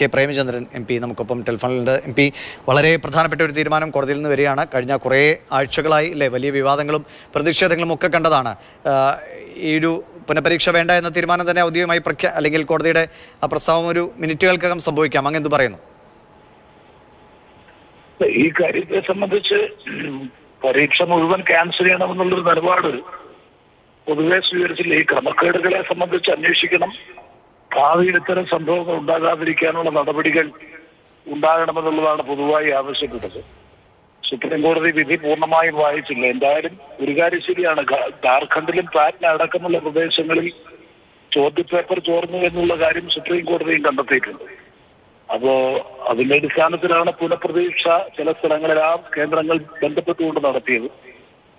K Premachandran M P നമുക്കൊപ്പം ടെലിഫോണിലുണ്ട്. M P വളരെ പ്രധാനപ്പെട്ട ഒരു തീരുമാനം കോടതിയിൽ നിന്ന് വരികയാണ്. കഴിഞ്ഞ കുറേ ആഴ്ചകളായി അല്ലേ വലിയ വിവാദങ്ങളും പ്രതിഷേധങ്ങളും ഒക്കെ കണ്ടതാണ്. ഈ ഒരു പുനഃപരീക്ഷ വേണ്ട എന്ന തീരുമാനം തന്നെ ഔദ്യോഗികമായി പ്രഖ്യാ അല്ലെങ്കിൽ കോടതിയുടെ ആ പ്രസ്താവം ഒരു മിനിറ്റുകൾക്കകം സംഭവിക്കാം. അങ്ങ് എന്ത് പറയുന്നു? ഈ കാര്യത്തെ സംബന്ധിച്ച് പരീക്ഷ മുഴുവൻ ക്യാൻസൽ ചെയ്യണമെന്നുള്ളൊരു നിലപാട് പൊതുവെ സ്വീകരിച്ചില്ല. ഈ ക്രമക്കേടുകളെ സംബന്ധിച്ച് അന്വേഷിക്കണം. ഭാവിയിൽ ഇത്തരം സംഭവങ്ങൾ ഉണ്ടാകാതിരിക്കാനുള്ള നടപടികൾ ഉണ്ടാകണമെന്നുള്ളതാണ് പൊതുവായി ആവശ്യപ്പെട്ടത്. സുപ്രീം കോടതി വിധി പൂർണമായും വായിച്ചില്ല. എന്തായാലും ഒരു കാര്യം ശരിയാണ്. ജാർഖണ്ഡിലും പാറ്റ്ന അടക്കമുള്ള പ്രദേശങ്ങളിൽ ചോദ്യപേപ്പർ ചോർന്നു എന്നുള്ള കാര്യം സുപ്രീം കോടതിയും കണ്ടെത്തിയിട്ടുണ്ട്. അപ്പോ അതിന്റെ അടിസ്ഥാനത്തിലാണ് പുനഃപ്രതീക്ഷ ചില സ്ഥലങ്ങളിൽ ആ കേന്ദ്രങ്ങൾ ബന്ധപ്പെട്ടുകൊണ്ട് നടത്തിയത്.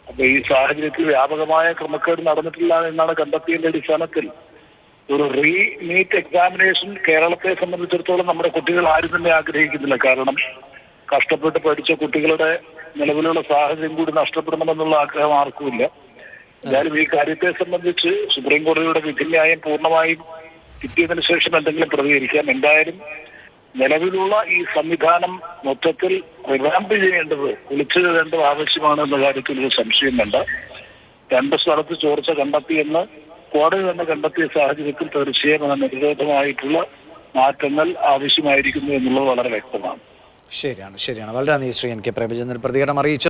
അപ്പൊ ഈ സാഹചര്യത്തിൽ വ്യാപകമായ ക്രമക്കേട് നടന്നിട്ടില്ല എന്നാണ് കണ്ടെത്തിയതിന്റെ അടിസ്ഥാനത്തിൽ ഒരു റീ നീറ്റ് എക്സാമിനേഷൻ കേരളത്തെ സംബന്ധിച്ചിടത്തോളം നമ്മുടെ കുട്ടികൾ ആരും തന്നെ ആഗ്രഹിക്കുന്നില്ല. കാരണം കഷ്ടപ്പെട്ട് പഠിച്ച കുട്ടികളുടെ നിലവിലുള്ള സാഹചര്യം കൂടി നഷ്ടപ്പെടണമെന്നുള്ള ആഗ്രഹം ആർക്കുമില്ല എന്തായാലും ഈ കാര്യത്തെ സംബന്ധിച്ച് സുപ്രീം കോടതിയുടെ വിധിന്യായം പൂർണമായും കിട്ടിയതിനു ശേഷം എന്തെങ്കിലും പ്രതികരിക്കാം. എന്തായാലും നിലവിലുള്ള ഈ സംവിധാനം മൊത്തത്തിൽ റിവാമ്പ് ചെയ്യേണ്ടത് ഒളിച്ചു ചെയ്യേണ്ടത് ആവശ്യമാണ് എന്ന കാര്യത്തിൽ ഒരു സംശയം വേണ്ട. രണ്ട് സ്ഥലത്ത് ചോർച്ച കണ്ടെത്തിയെന്ന് കോടതി തന്നെ കണ്ടെത്തിയ സാഹചര്യത്തിൽ തീർച്ചയായും അതിന് നിരോധമായിട്ടുള്ള മാറ്റങ്ങൾ ആവശ്യമായിരിക്കുന്നു എന്നുള്ളത് വളരെ വ്യക്തമാണ്. ശരിയാണ് ശരിയാണ്. വളരെ നന്ദി ശ്രീ എൻ കെ പ്രേമചന്ദ്രൻ. പ്രതികരണം അറിയിച്ചു